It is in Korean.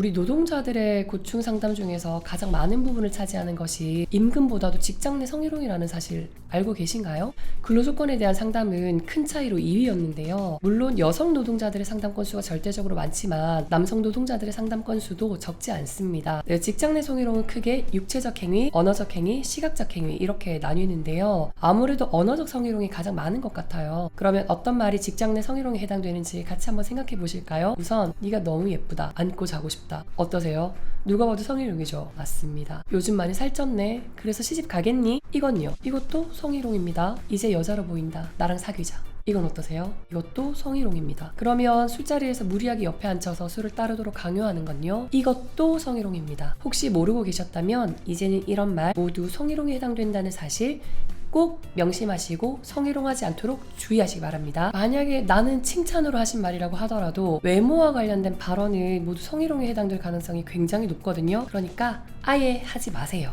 우리 노동자들의 고충 상담 중에서 가장 많은 부분을 차지하는 것이 임금보다도 직장 내 성희롱이라는 사실 알고 계신가요? 근로조건에 대한 상담은 큰 차이로 2위였는데요. 물론 여성 노동자들의 상담 건수가 절대적으로 많지만 남성 노동자들의 상담 건수도 적지 않습니다. 네, 직장 내 성희롱은 크게 육체적 행위, 언어적 행위, 시각적 행위 이렇게 나뉘는데요. 아무래도 언어적 성희롱이 가장 많은 것 같아요. 그러면 어떤 말이 직장 내 성희롱에 해당되는지 같이 한번 생각해 보실까요? 우선 네가 너무 예쁘다. 안고 자고 싶다. 어떠세요? 누가 봐도 성희롱이죠. 맞습니다. 요즘 많이 살쪘네. 그래서 시집 가겠니? 이건요. 이것도 성희롱입니다. 이제 여자로 보인다. 나랑 사귀자. 이건 어떠세요? 이것도 성희롱입니다. 그러면 술자리에서 무리하게 옆에 앉혀서 술을 따르도록 강요하는 건요? 이것도 성희롱입니다. 혹시 모르고 계셨다면 이제는 이런 말 모두 성희롱에 해당된다는 사실 꼭 명심하시고 성희롱하지 않도록 주의하시기 바랍니다. 만약에 나는 칭찬으로 하신 말이라고 하더라도 외모와 관련된 발언은 모두 성희롱에 해당될 가능성이 굉장히 높거든요. 그러니까 아예 하지 마세요.